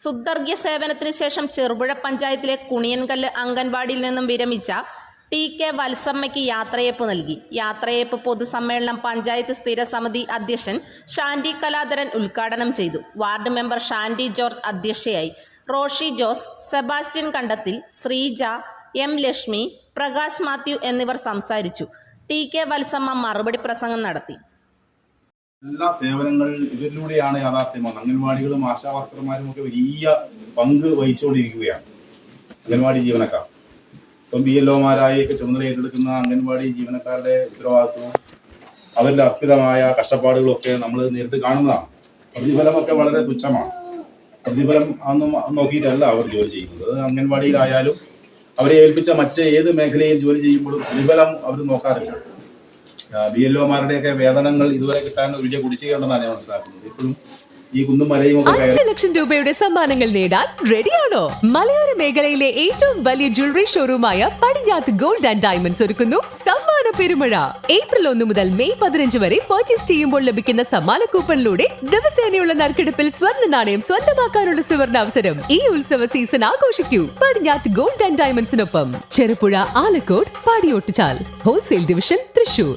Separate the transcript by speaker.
Speaker 1: സുദർഘ്യ സേവനത്തിന് ശേഷം ചെറുപുഴ പഞ്ചായത്തിലെ കുണിയൻകല്ല് അംഗൻവാടിയിൽ നിന്നും വിരമിച്ച ടി കെ വത്സമ്മയ്ക്ക് യാത്രയയപ്പ് നൽകി. യാത്രയയപ്പ് പൊതുസമ്മേളനം പഞ്ചായത്ത് സ്ഥിരസമിതി അധ്യക്ഷൻ ഷാൻഡി കലാധരൻ ഉദ്ഘാടനം ചെയ്തു. വാർഡ് മെമ്പർ ഷാൻഡി ജോർജ് അധ്യക്ഷയായി. റോഷി ജോസ് സെബാസ്റ്റ്യൻ കണ്ടത്തിൽ ശ്രീജ എം ലക്ഷ്മി പ്രകാശ് മാത്യു എന്നിവർ സംസാരിച്ചു. ടി കെ വത്സമ്മ മറുപടി പ്രസംഗം നടത്തി.
Speaker 2: എല്ലാ സേവനങ്ങൾ ഇതിലൂടെയാണ് യാഥാർത്ഥ്യമാണ് അംഗൻവാടികളും ആശാവർക്കർമാരും ഒക്കെ വലിയ പങ്ക് വഹിച്ചുകൊണ്ടിരിക്കുകയാണ് അംഗൻവാടി ജീവനക്കാർ. ഇപ്പം ബി എൽ ഒമാരായൊക്കെ ചുമതല ഏറ്റെടുക്കുന്ന അംഗൻവാടി ജീവനക്കാരുടെ ഉത്തരവാദിത്വവും അവരുടെ അർപ്പിതമായ കഷ്ടപ്പാടുകളൊക്കെ നമ്മൾ നേരിട്ട് കാണുന്നതാണ്. പ്രതിഫലമൊക്കെ വളരെ തുച്ഛമാണ്. പ്രതിഫലം അതൊന്നും നോക്കിയിട്ടല്ല അവർ ജോലി ചെയ്യുന്നത്. അംഗൻവാടിയിലായാലും അവരെ ഏൽപ്പിച്ച മറ്റ് ഏത് മേഖലയിൽ ജോലി ചെയ്യുമ്പോഴും പ്രതിഫലം അവർ നോക്കാറില്ല. ബി എൽ ഒമാരുടെയൊക്കെ വേതനങ്ങൾ ഇതുവരെ കിട്ടാൻ വലിയ കുടിശ്ശികയുണ്ടെന്നാണ് ഞാൻ മനസ്സിലാക്കുന്നത്. ഇപ്പോഴും ഈ കുന്നും മലയും
Speaker 3: അഞ്ച് ലക്ഷം രൂപയുടെ സമ്മാനങ്ങൾ നേടാൻ റെഡിയാണോ മലയോര മേഖലയിലെ ഏറ്റവും വലിയ ജ്വല്ലറി ഷോറൂമായ പടിഞ്ഞാത്ത് ഗോൾഡ് ആൻഡ് ഡയമണ്ട്സ് ഒരുക്കുന്നു സമ്മാന പെരുമഴ. ഏപ്രിൽ ഒന്ന് മുതൽ മെയ് പതിനഞ്ച് വരെ പർച്ചേസ് ചെയ്യുമ്പോൾ ലഭിക്കുന്ന സമ്മാന കൂപ്പണിലൂടെ ദിവസേനയുള്ള നറുക്കെടുപ്പിൽ സ്വർണ നാണയം സ്വന്തമാക്കാനുള്ള സുവർണ അവസരം ഈ ഉത്സവ സീസൺ ആഘോഷിക്കൂ. പടിഞ്ഞാത്ത് ഗോൾഡ് ആൻഡ് ഡയമണ്ട്സിനൊപ്പം Cherupuzha Alakode Padiyottuchal. Wholesale division Thrissur.